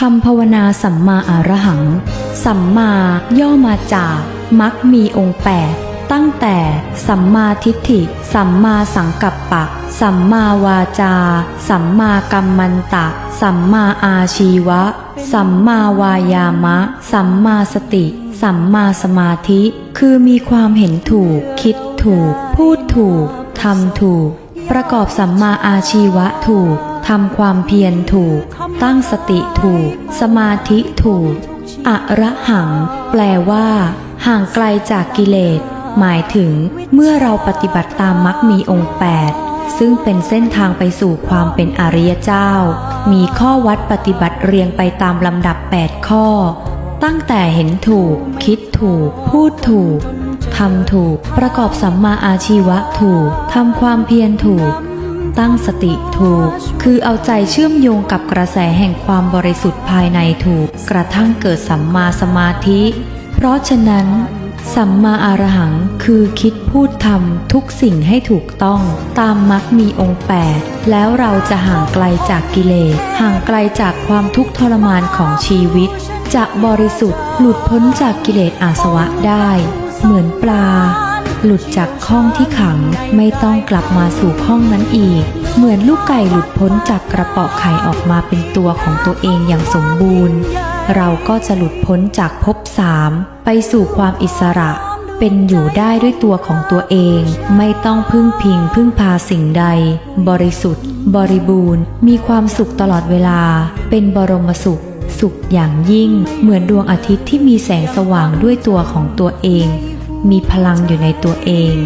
คำภาวนาสัมมาอารหัง สัมมาย่อมาจากมักมีองค์แปดตั้งแต่สัมมาทิฏฐิ สัมมาสังกัปปะ สัมมาวาจา สัมมากัมมันตะ สัมมาอาชีวะ สัมมาวายามะ สัมมาสติ สัมมาสมาธิ คือมีความเห็นถูก คิดถูก พูดถูก ทำถูก ประกอบสัมมาอาชีวะถูก ทำความเพียรถูก ตั้งสติถูก สมาธิถูก อระหัง แปลว่า ห่างไกลจากกิเลส หมายถึง เมื่อเราปฏิบัติตามมรรคมีองค์8ซึ่งเป็นเส้นทางไปสู่ความเป็นอริยเจ้า มีข้อวัดปฏิบัติเรียงไปตามลำดับ 8 ข้อ ตั้งแต่เห็นถูก คิดถูก พูดถูกทำถูก ประกอบสัมมาอาชีวะถูก ทำความเพียรถูก ตั้งสติถูก คือเอาใจเชื่อมโยงกับกระแสแห่งความบริสุทธิ์ภายในถูก กระทั่งเกิดสัมมาสมาธิ เพราะฉะนั้น สัมมาอารหังคือคิดพูดทำทุกสิ่งให้ถูกต้อง ตามมักมีองค์แปดแล้วเราจะห่างไกลจากกิเลส ห่างไกลจากความทุกข์ทรมานของชีวิต จะบริสุทธิ์หลุดพ้นจากกิเลสอาสวะได้ เหมือนปลา หลุดจากข้องที่ขัง ไม่ต้องกลับมาสู่ข้องนั้นอีก เหมือนลูกไก่หลุดพ้นจากกระเปาไข่ออกมาเป็นตัวของตัวเองอย่างสมบูรณ์ เราก็จะหลุดพ้นจากภพสามไปสู่ความอิสระ เป็นอยู่ได้ด้วยตัวของตัวเอง ไม่ต้องพึ่งพิงพึ่งพาสิ่งใด บริสุทธิ์ บริบูรณ์ มีความสุขตลอดเวลา เป็นบรมสุขสุขอย่างยิ่ง เหมือนดวงอาทิตย์ที่มีแสงสว่างด้วยตัวของตัวเอง มีพลังอยู่ในตัวเอง